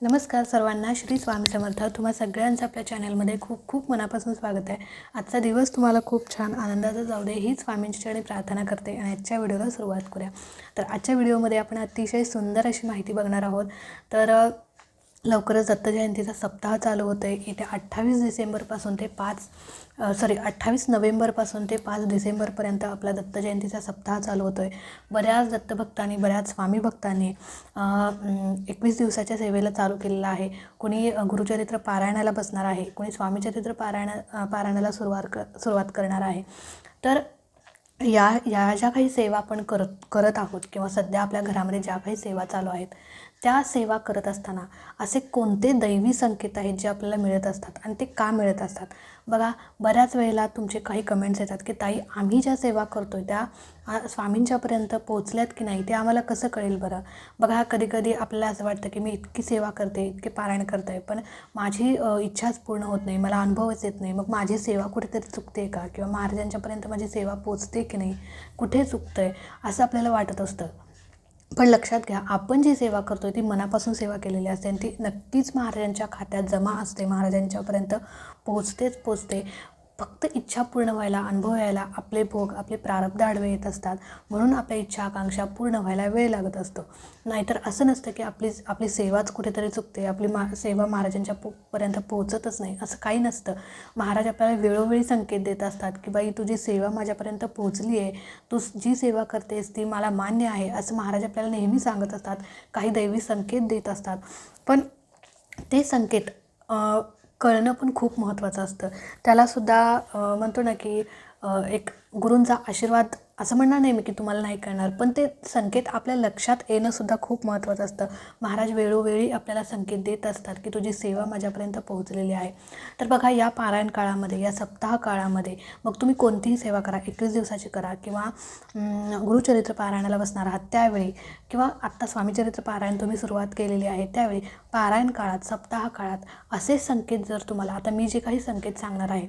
नमस्कार सर्वांना. श्री स्वामी समर्थ. तुम्हा सगळ्यांचं आपल्या चॅनलमध्ये खूप खूप मनापासून स्वागत आहे. आजचा दिवस तुम्हाला खूप छान आनंदाचा जाऊ दे हीच स्वामींची चरणी प्रार्थना करते आणि आजच्या व्हिडिओला सुरुवात करूया. तर आजच्या व्हिडिओमध्ये आपण अतिशय सुंदर अशी माहिती बघणार आहोत. तर लवकरच दत्त जयंतीचा सप्ताह चालू होतो आहे येत्या अठ्ठावीस डिसेंबरपासून ते पाच सॉरी अठ्ठावीस नोव्हेंबरपासून ते पाच डिसेंबरपर्यंत आपला दत्त जयंतीचा सप्ताह चालू होतो आहे बऱ्याच दत्तभक्तांनी बऱ्याच स्वामी भक्तांनी एकवीस दिवसाच्या सेवेला चालू केलेलं आहे. कोणी गुरुचरित्र पारायणाला बसणार आहे. कोणी स्वामीचरित्र पारायण पारायणाला सुरुवात क सुरुवात करणार आहे. तर या या ज्या काही सेवा आपण करत करत आहोत किंवा सध्या आपल्या घरामध्ये ज्या काही सेवा चालू आहेत त्या सेवा करत असताना असे कोणते दैवी संकेत आहेत जे आपल्याला मिळत असतात आणि ते का मिळत असतात? बघा बऱ्याच वेळेला तुमचे काही कमेंट्स येतात की ताई आम्ही ज्या सेवा करतो आहे त्या स्वामींच्यापर्यंत पोहोचल्यात की नाही ते आम्हाला कसं कळेल बरं? बघा कधीकधी आपल्याला असं वाटतं की मी इतकी सेवा करते इतके पारायण करते आहे पण माझी इच्छाच पूर्ण होत नाही मला अनुभवच येत नाही. मग माझी सेवा कुठेतरी चुकते का? किंवा महाराजांच्यापर्यंत माझी सेवा पोचते की नाही? कुठे चुकतं आहे असं आपल्याला वाटत असतं. पण लक्षात घ्या आपण जी सेवा करतो ती मनापासून सेवा केलेली असते आणि ती नक्कीच महाराजांच्या खात्यात जमा असते महाराजांच्यापर्यंत पोचतेच पोचते. फक्त इच्छा पूर्ण व्हायला अनुभव यायला आपले भोग आपले प्रारब्ध आडवे येत असतात. म्हणून आपल्या इच्छा आकांक्षा पूर्ण व्हायला वेळ लागत असतो. नाहीतर असं नसतं की आपली आपली सेवाच कुठेतरी चुकते आपली मा सेवा महाराजांच्या पो पर्यंत पोहोचतच नाही. असं काही नसतं. महाराज आपल्याला वेळोवेळी संकेत देत असतात की बाई तुझी सेवा माझ्यापर्यंत पोहोचली आहे. तू जी सेवा करतेस ती मला मान्य आहे. असं महाराज आपल्याला नेहमी सांगत असतात. काही दैवी संकेत देत असतात. पण ते संकेत कळणं पण खूप महत्त्वाचं असतं. त्यालासुद्धा म्हणतो ना की एक गुरूंचा आशीर्वाद असं म्हणणार नाही मी की तुम्हाला नाही कळणार पण ते संकेत आपल्या लक्षात येणंसुद्धा खूप महत्त्वाचं असतं. महाराज वेळोवेळी आपल्याला संकेत देत असतात की तुझी सेवा माझ्यापर्यंत पोहोचलेली आहे. तर बघा या पारायण काळामध्ये या सप्ताह काळामध्ये मग तुम्ही कोणतीही सेवा करा एकवीस दिवसाची करा किंवा गुरुचरित्र पारायणाला बसणार आहात त्यावेळी किंवा आत्ता स्वामीचरित्र पारायण तुम्ही सुरुवात केलेली आहे त्यावेळी पारायण काळात सप्ताह काळात असे संकेत जर तुम्हाला आता मी जे काही संकेत सांगणार आहे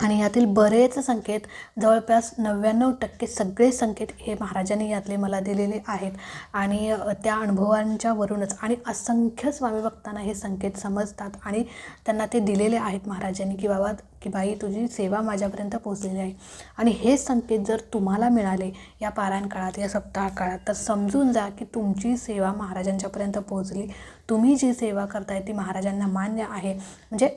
आणि यातील बरेच संकेत जवळपास नव्याण्णव टक्के सगळे संकेत हे महाराजांनी यातले मला दिलेले आहेत. आणि त्या अनुभवांच्या वरूनच आणि असंख्य स्वामी भक्तांना हे संकेत समजतात आणि त्यांना ते दिलेले आहेत महाराजांनी की बाबा की बाई तुझी सेवा माझ्यापर्यंत पोचलेली आहे. आणि हे संकेत जर तुम्हाला मिळाले या पारायण काळात या सप्ताह काळात तर समजून जा की तुमची सेवा महाराजांच्यापर्यंत पोहोचली. तुम्ही जी सेवा करताय ती महाराजांना मान्य आहे. म्हणजे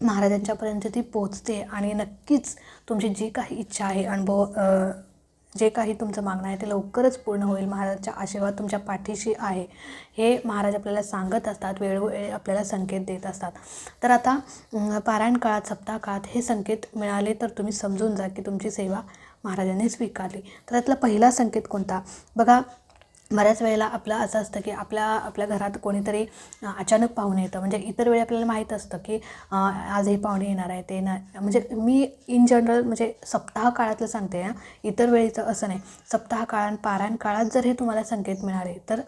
महाराजांच्यापर्यंत ती पोचते आणि नक्कीच तुमची जी काही इच्छा आहे अनुभव जे काही तुमचं मागणं आहे ते लवकरच पूर्ण होईल. महाराजांचा आशीर्वाद तुमच्या पाठीशी आहे. हे महाराज आपल्याला सांगत असतात वेळोवेळी आपल्याला संकेत देत असतात. तर आता पारायण काळात सप्ताह काळात हे संकेत मिळाले तर तुम्ही समजून जा की तुमची सेवा महाराजांनी स्वीकारली. तर त्यातला पहिला संकेत कोणता? बघा बऱ्याच वेळेला आपलं असं असतं की आपल्या आपल्या घरात कोणीतरी अचानक पाहुणे येतं. म्हणजे इतर वेळी आपल्याला माहीत असतं की आज हे पाहुणे येणार आहे ते ना म्हणजे मी इन जनरल म्हणजे सप्ताह काळातलं सांगते हां. इतर वेळीचं असं नाही. सप्ताह काळात पारायण काळात जर हे तुम्हाला संकेत मिळाले तर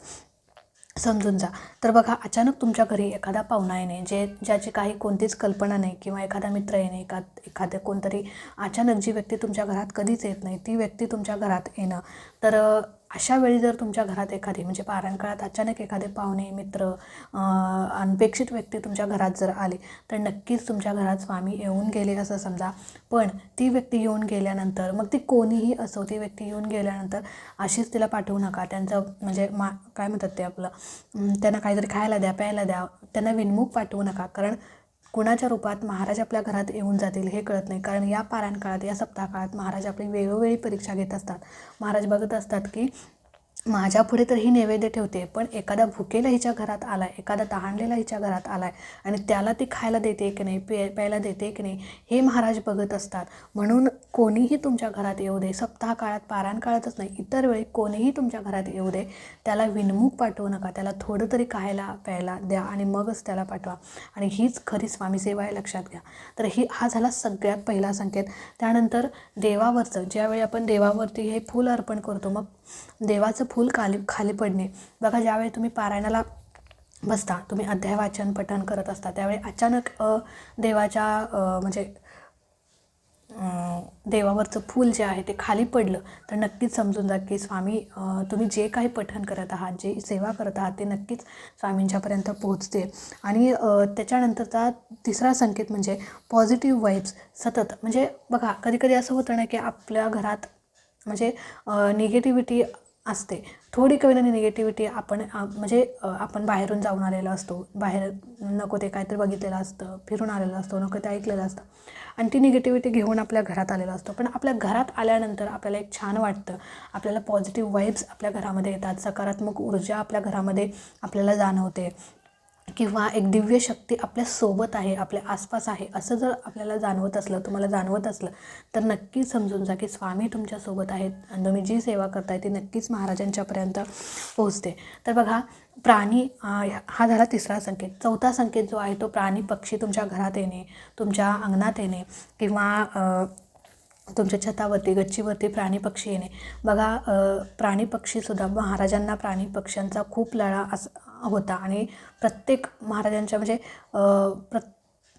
समजून जा. तर बघा अचानक तुमच्या घरी एखादा पाहुणा येणे जे ज्याची काही कोणतीच कल्पना नाही किंवा एखादा मित्र येणे एखा एखाद्या कोणतरी अचानक जी व्यक्ती तुमच्या घरात कधीच येत नाही ती व्यक्ती तुमच्या घरात येणं. तर अशा वेळी जर तुमच्या घरात एखादी म्हणजे पारायण अचानक एखादे पाहुणे मित्र अनपेक्षित व्यक्ती तुमच्या घरात जर आली तर नक्कीच तुमच्या घरात स्वामी येऊन गेले असं समजा. पण ती व्यक्ती येऊन गेल्यानंतर मग ती कोणीही असो ती व्यक्ती येऊन गेल्यानंतर अशीच तिला पाठवू नका. त्यांचं म्हणजे मा काय म्हणतात ते आपलं त्यांना काहीतरी खायला द्या प्यायला द्या त्यांना विनमुख पाठवू नका. कारण कुणाच्या रूपात महाराज आपल्या घरात येऊन जातील हे कळत नाही. कारण या पारायण काळात या सप्ताह काळात महाराज आपली वेळोवेळी परीक्षा घेत असतात. महाराज बघत असतात की माझ्या पुढे तर ही नैवेद्य ठेवते पण एखादा भुकेला हिच्या घरात आला आहे एखादा तहानलेला हिच्या घरात आला आहे आणि त्याला ती खायला देते की नाही पे प्यायला देते की नाही हे महाराज बघत असतात. म्हणून कोणीही तुमच्या घरात येऊ दे सप्ताह काळात पारायण काळातच नाही इतर वेळी कोणीही तुमच्या घरात येऊ दे त्याला विनमुख पाठवू नका त्याला थोडं तरी खायला प्यायला द्या आणि मगच त्याला पाठवा. आणि हीच खरी स्वामी सेवा आहे लक्षात घ्या. तर ही हा झाला सगळ्यात पहिला संकेत. त्यानंतर देवावरचं ज्यावेळी आपण देवावरती हे फूल अर्पण करतो मग देवाचं फूल खाली खाली पडणे. बघा ज्यावेळी तुम्ही पारायणाला बसता तुम्ही अध्याय वाचन पठण करत असता त्यावेळी अचानक देवाच्या म्हणजे देवावरचं फूल जे आहे ते खाली पडलं तर नक्कीच समजून जा की स्वामी तुम्ही जे काही पठण करत आहात जे सेवा करत आहात ते नक्कीच स्वामींच्यापर्यंत पोहोचते. आणि त्याच्यानंतरचा तिसरा संकेत म्हणजे पॉझिटिव्ह वाईब्स सतत. म्हणजे बघा कधी कधी असं होतं ना की आपल्या घरात म्हणजे निगेटिव्हिटी असते. थोडी कमी ना निगेटिव्हिटी आपण म्हणजे आपण बाहेरून जाऊन आलेलो असतो. बाहेर नको ते काहीतरी बघितलेलं असतं फिरून आलेलं असतो नको ते ऐकलेलं असतं. आणि ती निगेटिव्हिटी घेऊन आपल्या घरात आलेलो असतो. पण आपल्या घरात आल्यानंतर आपल्याला एक छान वाटतं. आपल्याला पॉझिटिव्ह वाईब्स आपल्या घरामध्ये येतात. सकारात्मक ऊर्जा आपल्या घरामध्ये आपल्याला जाणवते. किंवा एक दिव्य शक्ती आपल्यासोबत आहे आपल्या आसपास आहे असं जर आपल्याला जाणवत असलं तुम्हाला जाणवत असलं तर नक्कीच समजून जा की स्वामी तुमच्यासोबत आहेत आणि तुम्ही जी सेवा करताय ती नक्कीच महाराजांच्यापर्यंत पोहोचते. तर बघा प्राणी हा झाला तिसरा संकेत. चौथा संकेत जो आहे तो प्राणी पक्षी तुमच्या घरात येणे तुमच्या अंगणात येणे किंवा तुमच्या छतावरती गच्चीवरती प्राणी पक्षी येणे. बघा प्राणी पक्षीसुद्धा महाराजांना प्राणी पक्ष्यांचा खूप लळा अस होता. आणि प्रत्येक महाराजांच्या म्हणजे प्र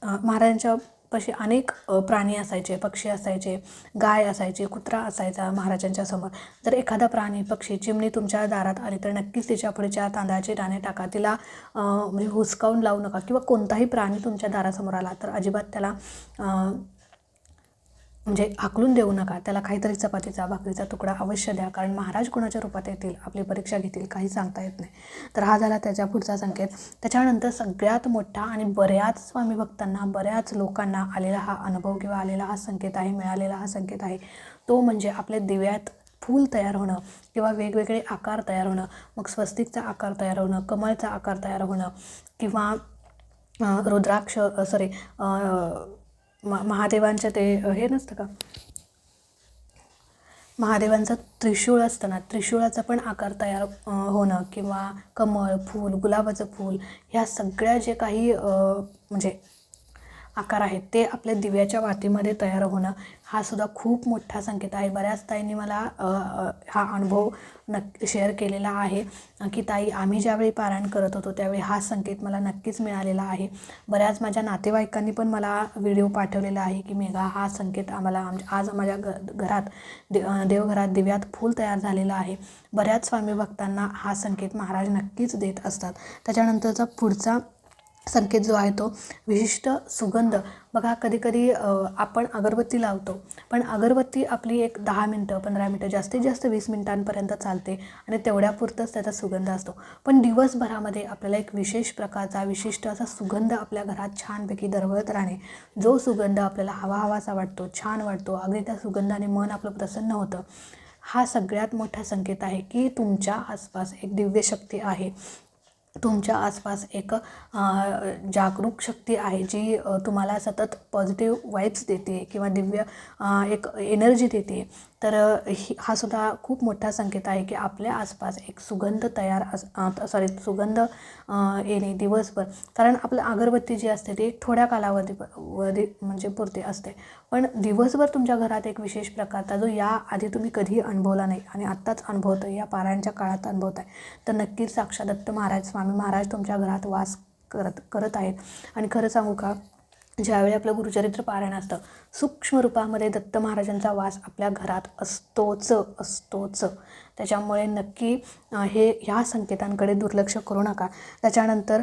महाराजांच्या पशी अनेक प्राणी असायचे पक्षी असायचे गाय असायचे कुत्रा असायचा महाराजांच्या समोर. जर एखादा प्राणी पक्षी चिमणी तुमच्या दारात आली तर नक्कीच तिच्या पुढे चार तांदळाचे दाणे टाका. तिला म्हणजे हुसकावून लावू नका. किंवा कोणताही प्राणी तुमच्या दारासमोर आला तर अजिबात त्याला म्हणजे आकलून देऊ नका. त्याला काहीतरी चपातीचा भाकरीचा तुकडा अवश्य द्या कारण महाराज कोणाच्या रूपात येतील आपली परीक्षा घेतील काही सांगता येत नाही. तर हा झाला त्याच्या पुढचा संकेत. त्याच्यानंतर सगळ्यात मोठा आणि बऱ्याच स्वामी भक्तांना बऱ्याच लोकांना आलेला हा अनुभव किंवा आलेला हा संकेत आहे मिळालेला हा संकेत आहे. तो म्हणजे आपल्या दिव्यात फूल तयार होणं किंवा वेगवेगळे आकार तयार होणं. मग स्वस्तिकचा आकार तयार होणं कमळचा आकार तयार होणं किंवा रुद्राक्ष सॉरी म महादेवांचं ते हे नसतं का? महादेवांचं त्रिशूळ असतं ना त्रिशूळाचा पण आकार तयार होणं किंवा कमळ फूल गुलाबाचं फूल ह्या सगळ्या जे काही म्हणजे आकार आहेत ते आपल्या दिव्याच्या वातीमध्ये तयार होणं हा सुद्धा खूप मोठा संकेत आहे. बऱ्याच ताईंनी मला हा अनुभव नक्की शेअर केलेला आहे की ताई आम्ही ज्यावेळी पारायण करत होतो त्यावेळी हा संकेत मला नक्कीच मिळालेला आहे. बऱ्याच माझ्या नातेवाईकांनी पण मला व्हिडिओ पाठवलेला आहे की मेघा हा संकेत आम्हाला आम आज माझ्या घ घरात दे देवघरात दिव्यात फूल तयार झालेलं आहे. बऱ्याच स्वामी भक्तांना हा संकेत महाराज नक्कीच देत असतात. त्याच्यानंतरचा पुढचा संकेत जो आहे तो विशिष्ट सुगंध. बघा कधीकधी आपण अगरबत्ती लावतो पण अगरबत्ती आपली एक दहा मिनटं पंधरा मिनटं जास्तीत जास्त वीस मिनटांपर्यंत चालते आणि तेवढ्यापुरतंच त्याचा सुगंध असतो. पण दिवसभरामध्ये आपल्याला एक विशेष प्रकारचा विशिष्ट असा सुगंध आपल्या घरात छानपैकी दरवळत राहणे जो सुगंध आपल्याला हवा हवासा वाटतो छान वाटतो अगदी त्या सुगंधाने मन आपलं प्रसन्न होतं हा सगळ्यात मोठा संकेत आहे की तुमच्या आसपास एक दिव्य शक्ती आहे. तुमच्या आसपास एक जागरूक शक्ती आहे जी तुम्हाला सतत पॉझिटिव्ह वाईब्स देते किंवा दिव्य एक एनर्जी देते. तर ही हा सुद्धा खूप मोठा संकेत आहे की आपल्या आसपास एक सुगंध तयार अस सॉरी सुगंध येणे दिवसभर. कारण आपलं अगरबत्ती जी असते ती थोड्या कालावधी वधी म्हणजे पुरते असते. पण दिवसभर तुमच्या घरात एक विशेष प्रकारचा जो या आधी तुम्ही कधीही अनुभवला नाही आणि आत्ताच अनुभवतो या पारायणच्या काळात अनुभवत आहे तर नक्कीच साक्षात दत्त महाराज स्वामी महाराज तुमच्या घरात वास करत करत आहेत. आणि खरं सांगू का ज्यावेळी आपलं गुरुचरित्र पारायण असतं सूक्ष्म रूपामध्ये दत्त महाराजांचा वास आपल्या घरात असतोच असतोच. त्याच्यामुळे नक्की हे ह्या संकेतांकडे दुर्लक्ष करू नका. त्याच्यानंतर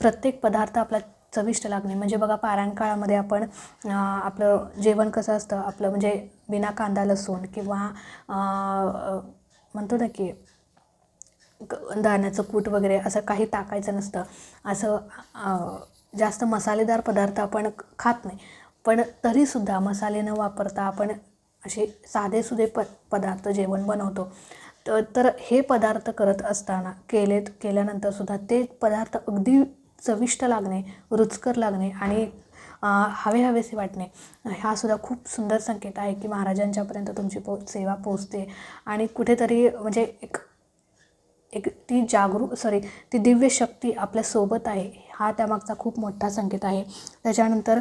प्रत्येक पदार्थ आपला चविष्ट लागणे. म्हणजे बघा पारायण काळामध्ये आपण आपलं जेवण कसं असतं? आपलं म्हणजे बिना कांदा लसूण किंवा म्हणतो ना की क- दाण्याचं कूट वगैरे असं काही टाकायचं नसतं. असं जास्त मसालेदार पदार्थ आपण खात नाही. पण तरीसुद्धा मसाले न वापरता आपण असे साधेसुधे प पदार्थ जेवण बनवतो. तर तर हे पदार्थ करत असताना केलेत केल्यानंतरसुद्धा ते पदार्थ अगदी चविष्ट लागणे रुचकर लागणे आणि हवे हवेसे वाटणे. हा सुद्धा खूप सुंदर संकेत आहे की महाराजांच्यापर्यंत तुमची पो सेवा पोचते आणि कुठेतरी म्हणजे एक एक ती जागरूक सॉरी ती दिव्य शक्ती आपल्यासोबत आहे हा त्यामागचा खूप मोठा संकेत आहे. त्याच्यानंतर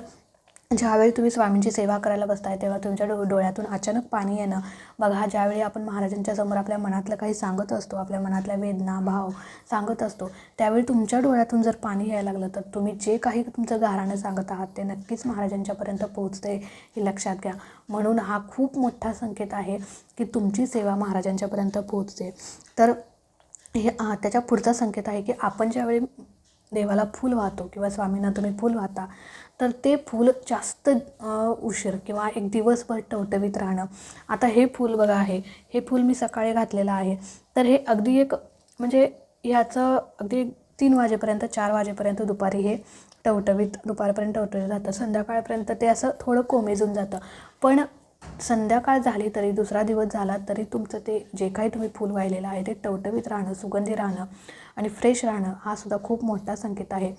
ज्यावेळी तुम्ही स्वामींची सेवा करायला बसताय तेव्हा तुमच्या डो डोळ्यातून अचानक पाणी येणं. बघा ज्यावेळी आपण महाराजांच्या समोर आपल्या मनातलं काही सांगत असतो आपल्या मनातल्या वेदना भाव सांगत असतो त्यावेळी तुमच्या डोळ्यातून जर पाणी यायला लागलं तर तुम्ही जे काही तुमचं घराणं सांगत आहात ते नक्कीच महाराजांच्यापर्यंत पोहोचते हे लक्षात घ्या. म्हणून हा खूप मोठा संकेत आहे की तुमची सेवा महाराजांच्यापर्यंत पोहोचते. तर हे आ, त्याच्या पुढचा संकेत आहे की आपण ज्यावेळी देवाला फूल वाहतो किंवा स्वामींना तुम्ही फूल वाहता तर ते फूल जास्त उशीर किंवा एक दिवसभर टवटवीत राहणं. आता हे फूल बघा आहे हे फूल मी सकाळी घातलेलं आहे. तर हे अगदी एक म्हणजे ह्याचं अगदी तीन वाजेपर्यंत चार वाजेपर्यंत दुपारी हे टवटवीत दुपारपर्यंत टवटवीत जातं संध्याकाळपर्यंत ते असं थोडं कोमेजून जातं. पण संध्याकाळ झाली तरी दुसरा दिवस झाला तरी तुमचं ते जे काही तुम्ही फूल वाहिलेलं आहे ते टवटवीत राहणं सुगंधी राहणं आणि फ्रेश राहणं हा सुद्धा खूप मोठा संकेत आहे.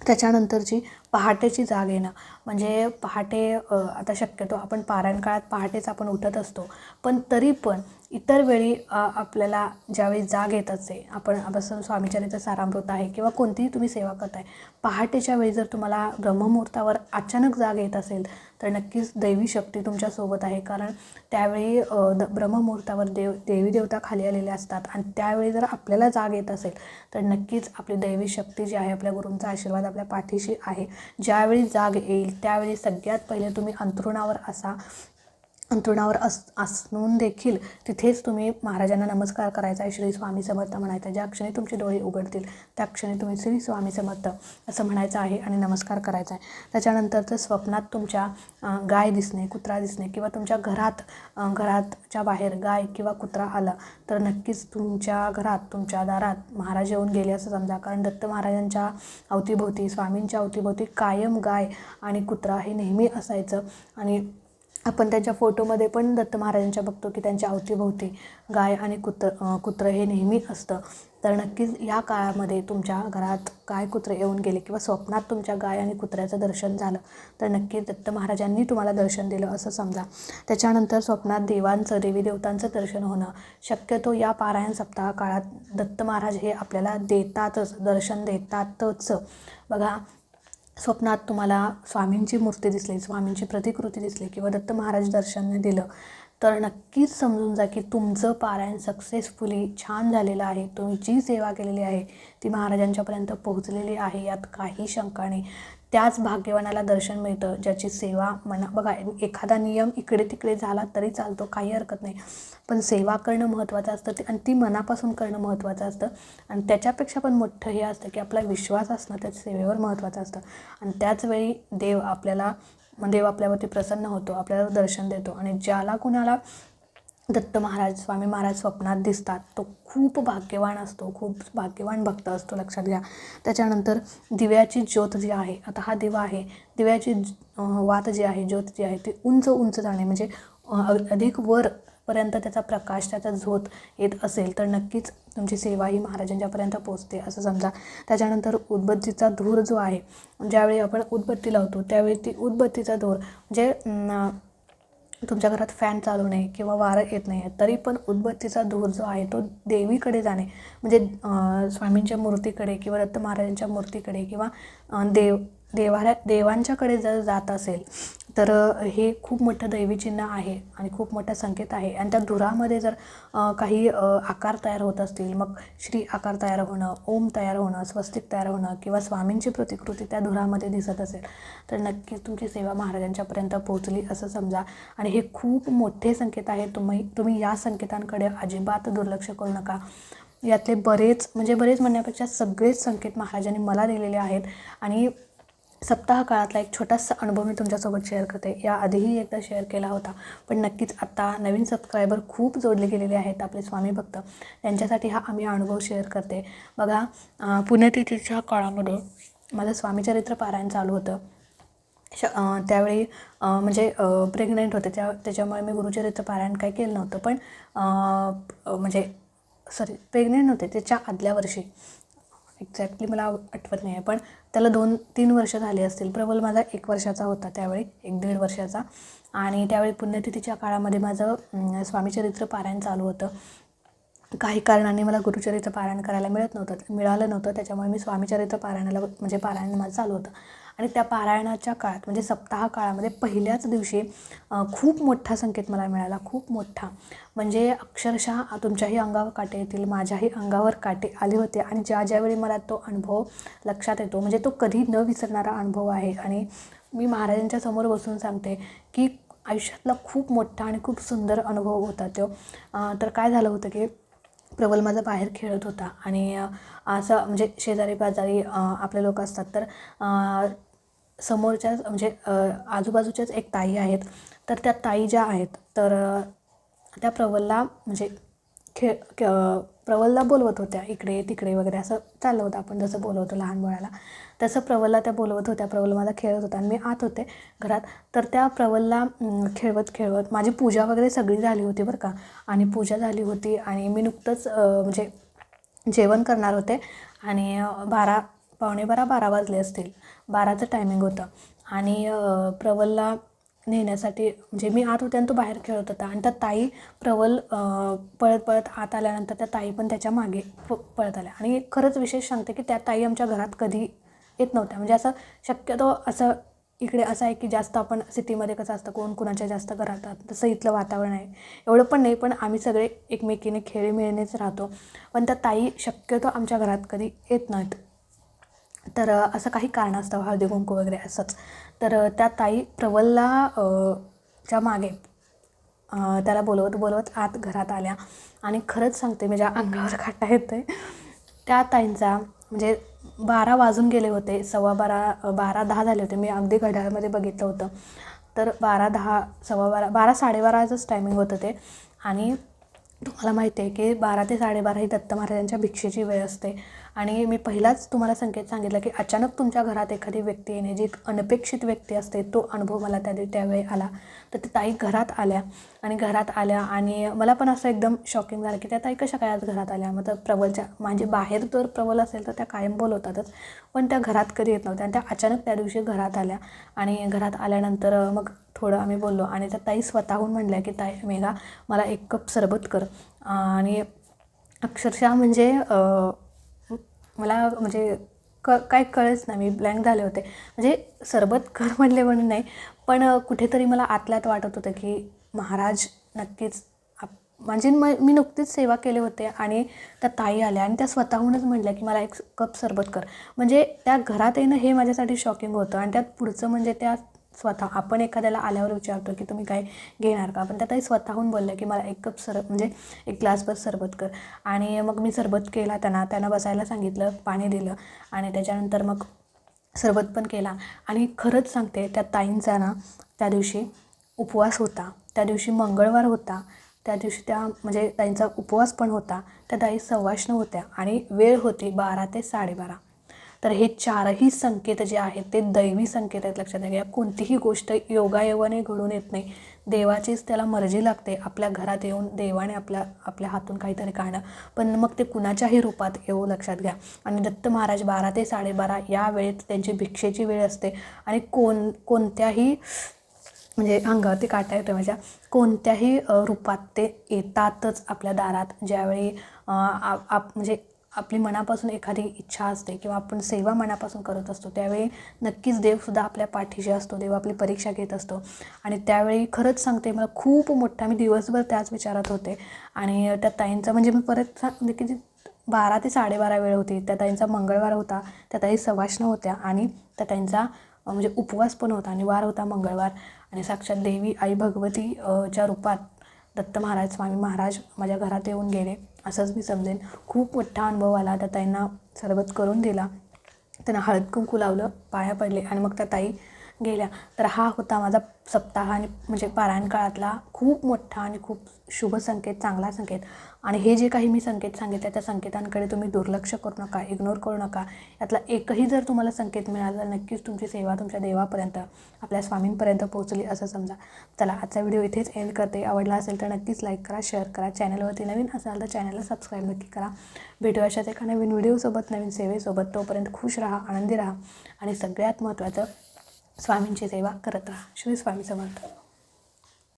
त्याच्यानंतरची पहाटेची जाग येणं. म्हणजे पहाटे आता शक्यतो आपण पारायण काळात पहाटेच आपण उठत असतो. पण तरी पण इतर वेळी आपल्याला ज्यावेळी जाग येत असते आपण आपण स्वामीचरित्र सारामृत आहे किंवा कोणतीही तुम्ही सेवा करताय पहाटेच्या वेळी जर तुम्हाला ब्रह्ममुहूर्तावर अचानक जाग येत असेल तर नक्कीच दैवी शक्ती तुमच्यासोबत आहे. कारण त्यावेळी द ब्रह्ममुहूर्तावर देव देवी देवता खाली आलेले असतात आणि त्यावेळी जर आपल्याला जाग येत असेल तर नक्कीच आपली दैवी शक्ती जी आहे आपल्या गुरूंचा आशीर्वाद आपल्या पाठीशी आहे. ज्यावेळी जाग येईल त्यावेळी सगळ्यात पहिले तुम्ही अंथरुणावर असा अंथरुणावर अस असून देखील तिथेच तुम्ही महाराजांना नमस्कार करायचा आहे. श्री स्वामी समर्थ म्हणायचं ज्या क्षणी तुमचे डोळे उघडतील त्या क्षणी तुम्ही श्री स्वामी समर्थ असं म्हणायचं आहे आणि नमस्कार करायचा आहे. त्याच्यानंतर तर स्वप्नात तुमच्या गाय दिसणे कुत्रा दिसणे किंवा तुमच्या घरात घरातच्या बाहेर गाय किंवा कुत्रा आला तर नक्कीच तुमच्या घरात तुमच्या दारात महाराज येऊन गेले असं समजा. कारण दत्त महाराजांच्या अवतीभोवती स्वामींच्या अवतीभोवती कायम गाय आणि कुत्रा हे नेहमी असायचं आणि आपण त्यांच्या फोटोमध्ये पण दत्त महाराजांच्या बघतो की त्यांच्या अवतीभोवती गाय आणि कुत्र कुत्रं हे नेहमी असतं. तर नक्कीच या काळामध्ये तुमच्या घरात गाय कुत्रे येऊन गेले किंवा स्वप्नात तुमच्या गाय आणि कुत्र्याचं दर्शन झालं तर नक्कीच दत्त महाराजांनी तुम्हाला दर्शन दिलं असं समजा. त्याच्यानंतर स्वप्नात देवांचं देवी देवतांचं दर्शन होणं. शक्यतो या पारायण सप्ताह काळात दत्त महाराज हे आपल्याला देतातच दर्शन देतातच. बघा स्वप्नात तुम्हाला स्वामींची मूर्ती दिसली स्वामींची प्रतिकृती दिसली किंवा दत्त महाराज दर्शन दिलं तर नक्कीच समजून जा की तुमचं पारायण सक्सेसफुली छान झालेलं आहे. तुम्ही जी सेवा केलेली आहे ती महाराजांच्यापर्यंत पोहोचलेली आहे यात काही शंका नाही. त्याच भाग्यवानाला दर्शन मिळतं ज्याची सेवा मना बघा एखादा नियम इकडे तिकडे झाला तरी चालतो काही हरकत नाही. पण सेवा करणं महत्त्वाचं असतं ते आणि ती मनापासून करणं महत्त्वाचं असतं. आणि त्याच्यापेक्षा पण मोठं हे असतं की आपला विश्वास असणं त्या सेवेवर महत्त्वाचं असतं. आणि त्याचवेळी देव आपल्याला देव आपल्यावरती प्रसन्न होतो आपल्याला दर्शन देतो. आणि ज्याला कुणाला दत्त महाराज स्वामी महाराज स्वप्नात दिसतात. तो खूप भाग्यवान असतो खूप भाग्यवान भक्त असतो लक्षात घ्या. त्याच्यानंतर दिव्याची ज्योत जी आहे आता हा दिवा आहे. दिव्याची वात जी आहे ज्योत जी आहे ती उंच उंच जाणे म्हणजे अं, अधिक वरपर्यंत त्याचा प्रकाश त्याचा झोत येत असेल तर नक्कीच तुमची सेवा ही महाराजांच्यापर्यंत पोचते असं समजा. त्याच्यानंतर उदबत्तीचा धूर जो आहे ज्यावेळी आपण उदबत्ती लावतो त्यावेळी ती उदबत्तीचा धूर म्हणजे तुमच्या घरात फॅन चालू नाही किंवा वारं येत नाही आहे तरी पण उदबत्तीचा धूर जो आहे तो देवीकडे जाणे. म्हणजे स्वामींच्या मूर्तीकडे किंवा दत्त महाराजांच्या मूर्तीकडे किंवा देव देवाऱ्या देवांच्याकडे जर जात असेल तर हे खूप मोठं दैवी चिन्ह आहे आणि खूप मोठा संकेत आहे. आणि त्या धुरामध्ये जर काही आकार तयार होत असतील मग श्री आकार तयार होणं ओम तयार होणं स्वस्तिक तयार होणं किंवा स्वामींची प्रतिकृती त्या धुरामध्ये दिसत असेल तर नक्कीच तुमची सेवा महाराजांच्यापर्यंत पोहोचली असं समजा. आणि हे खूप मोठे संकेत आहे तुम्ही तुम्ही या संकेतांकडे अजिबात दुर्लक्ष करू नका. यातले बरेच म्हणजे बरेच म्हणण्यापेक्षा सगळेच संकेत महाराजांनी मला दिलेले आहेत. आणि सप्ताह काळातला एक छोटासा अनुभव मी तुमच्यासोबत शेअर करते. या आधीही एकदा शेअर केला होता. पण नक्कीच आत्ता नवीन सबस्क्रायबर खूप जोडले गेलेले आहेत आपले स्वामी भक्त. त्यांच्यासाठी हा आम्ही अनुभव शेअर करते. बघा पुण्यतिथीच्या काळामध्ये माझं स्वामीचरित्र पारायण चालू होतं. श त्यावेळी म्हणजे प्रेग्नेंट होते. त्या त्याच्यामुळे मी गुरुचरित्र पारायण काही केलं नव्हतं. पण म्हणजे सॉरी प्रेग्नेंट होते त्याच्या आदल्या वर्षी. एक्झॅक्टली मला आठवत नाही आहे पण त्याला दोन तीन वर्ष झाली असतील. प्रबल माझा एक वर्षाचा होता त्यावेळी एक दीड वर्षाचा. आणि त्यावेळी पुण्यतिथीच्या काळामध्ये माझं स्वामीचरित्र पारायण चालू होतं. काही कारणाने मला गुरुचरित्र पारायण करायला मिळत नव्हतं मिळालं नव्हतं. त्याच्यामुळे मी स्वामीचरित्र पारायणाला म्हणजे पारायण माझं चालू होतं. आणि त्या पारायणाच्या काळात म्हणजे सप्ताह काळामध्ये पहिल्याच दिवशी खूप मोठा संकेत मला मिळाला खूप मोठा. म्हणजे अक्षरशः तुमच्याही अंगावर काटे येतील माझ्याही अंगावर काटे आले होते आणि ज्या ज्यावेळी मला तो अनुभव लक्षात येतो म्हणजे तो कधी न विसरणारा अनुभव आहे. आणि मी महाराजांच्या समोर बसून सांगते की आयुष्यातला खूप मोठा आणि खूप सुंदर अनुभव होता तो. तर काय झालं होतं की प्रबल माझा बाहेर खेळत होता आणि असं म्हणजे शेजारी पाजारी आपले लोक असतात. तर समोरच्याच म्हणजे आजूबाजूच्याच एक ताई आहेत. तर त्या ताई ज्या आहेत तर त्या प्रबलला म्हणजे खेळ क बोलवत होत्या इकडे तिकडे वगैरे असं चाललं होतं आपण जसं बोलवतो लहान मुलाला. तसं प्रबलला त्या बोलवत होत्या प्रबल माझा खेळत होता आणि मी आत होते घरात. तर त्या प्रबलला खेळवत खेळवत माझी पूजा वगैरे सगळी झाली होती बरं का. आणि पूजा झाली होती आणि मी नुकतंच म्हणजे जेवण करणार होते आणि बारा पावणे बारा बारा वाजले असतील. बाराचं टायमिंग होतं. आणि प्रवलला नेण्यासाठी म्हणजे मी आत होते आणि तो बाहेर खेळत होता. आणि त्या ताई प्रवल पळत पळत आत आल्यानंतर त्या ताई पण त्याच्यामागे प पळत आल्या. आणि खरंच विशेष सांगते की त्या ताई आमच्या घरात कधी येत नव्हत्या. म्हणजे असं शक्यतो असं इकडे असं आहे की जास्त आपण सिटीमध्ये कसं असतं कोण कुणाच्या जास्त घरात तसं इथलं वातावरण आहे. एवढं पण नाही पण आम्ही सगळे एकमेकीने खेळीमेळीनेच राहतो. पण त्या ताई शक्यतो आमच्या घरात कधी येत नाहीत. तर असं काही कारण असतं हळदी कुंकू वगैरे असंच. तर त्या ताई प्रवलला च्या मागे त्याला बोलवत बोलवत आत घरात आल्या. आणि खरंच सांगते माझ्या अंगावर काटा येतोय त्या ताईंचा म्हणजे बारा वाजून गेले होते सव्वा बारा बारा दहा झाले होते. मी अगदी घड्याळामध्ये बघितलं होतं. तर बारा दहा सव्वा बारा बारा साडेबाराचंच टायमिंग होतं ते. आणि तुम्हाला माहिती आहे की बारा ते साडेबारा ही दत्त महाराजांच्या भिक्षेची वेळ असते. आणि मी पहिलाच तुम्हाला संकेत सांगितलं की अचानक तुमच्या घरात एखादी व्यक्ती येणे जी एक अनपेक्षित व्यक्ती असते तो अनुभव मला त्या त्यावेळी आला. तर त्या ताई घरात आल्या आणि घरात आल्या आणि मला पण असं एकदम शॉकिंग झालं की त्या ताई कशा काय आज घरात आल्या. मग तर प्रबलच्या म्हणजे बाहेर जर प्रबल असेल तर त्या कायम बोलवतातच पण त्या घरात कधी येत नव्हत्या आणि त्या अचानक त्या दिवशी घरात आल्या. आणि घरात आल्यानंतर मग थोडं आम्ही बोललो. आणि त्या ताई स्वतःहून म्हणल्या की ताई मेघा मला एक कप सरबत कर. आणि अक्षरशः म्हणजे मला म्हणजे क काय कळच नाही. मी ब्लँक झाले होते. म्हणजे सरबत कर म्हणले म्हणून नाही पण कुठेतरी मला आतल्यात वाटत होतं की महाराज नक्कीच आप म्हणजे म मी नुकतीच सेवा केले होते आणि त्या ताई आल्या आणि त्या स्वतःहूनच म्हटल्या की मला एक कप सरबत कर. म्हणजे त्या घरात येणं हे माझ्यासाठी शॉकिंग होतं आणि त्यात पुढचं म्हणजे त्या स्वतः आपण एखाद्याला आल्यावर विचारतो की तुम्ही काय घेणार का? पण त्या ताई स्वतःहून बोललं की मला एक कप सर म्हणजे एक ग्लासभर सरबत कर. आणि मग मी सरबत केला त्यांना त्यांना बसायला सांगितलं पाणी दिलं आणि त्याच्यानंतर मग सरबत पण केला. आणि खरंच सांगते त्या ताईंचा ना त्या दिवशी उपवास होता. त्या दिवशी मंगळवार होता. त्या दिवशी त्या म्हणजे ताईंचा उपवास पण होता. त्या ताई सवाष्ण होत्या आणि वेळ होती बारा ते साडेबारा. तर हे चारही संकेत जे आहेत ते दैवी संकेत आहेत लक्षात घ्या. कोणतीही गोष्ट योगायोगाने घडून येत नाही. देवाचीच त्याला मर्जी लागते. आपल्या घरात येऊन देवाने आपल्या आपल्या हातून काहीतरी काढणं. पण मग ते कुणाच्याही रूपात येऊ लक्षात घ्या. आणि दत्त महाराज बारा ते साडेबारा या वेळेत त्यांची भिक्षेची वेळ असते. आणि कोण कोणत्याही म्हणजे अंगावरती काटा येतो माझ्या. कोणत्याही रूपात ते येतातच आपल्या दारात. ज्यावेळी आप आप- म्हणजे आपली मनापासून एखादी इच्छा असते किंवा आपण सेवा मनापासून करत असतो त्यावेळी नक्कीच देवसुद्धा आपल्या पाठीशी असतो देव आपली परीक्षा घेत असतो. आणि त्यावेळी खरंच सांगते मला खूप मोठा मी दिवसभर त्याच विचारात होते. आणि त्या ताईंचा म्हणजे मी परत सांगते म्हणजे की बारा ते साडेबारा वेळ होती. त्या ताईंचा मंगळवार होता त्या ताई सवाष्ण होत्या आणि त्या ताईंचा म्हणजे उपवास पण होता आणि वार होता मंगळवार. आणि साक्षात देवी आई भगवती च्या रूपात दत्त महाराज स्वामी महाराज माझ्या घरात येऊन गेले. असंच मी समजेन. खूप मोठा अनुभव आला त्या ताईंना सरबत करून दिला. त्यांना हळद कुंकू लावलं पाया पडले आणि मग त्या ताई गेल्या. तर हा होता माझा सप्ताह आणि म्हणजे पारायण काळातला खूप मोठा आणि खूप शुभ संकेत चांगला संकेत. आणि हे जे काही मी संकेत सांगितले त्या संकेतांकडे तुम्ही दुर्लक्ष करू नका इग्नोर करू नका. यातला एकही जर तुम्हाला संकेत मिळाला नक्कीच तुमची सेवा तुमच्या देवापर्यंत आपल्या स्वामींपर्यंत पोहोचली असं समजा. चला आजचा व्हिडिओ इथेच एंड करते. आवडला असेल तर नक्कीच लाईक करा शेअर करा. चॅनलवरती नवीन असाल तर चॅनलला सबस्क्राईब नक्की करा. भेटू अशाच एका नवीन व्हिडिओसोबत नवीन सेवेसोबत. तोपर्यंत खुश राहा आनंदी राहा. आणि सगळ्यात महत्त्वाचं स्वामींची सेवा करत राहा. श्री स्वामी समर्थ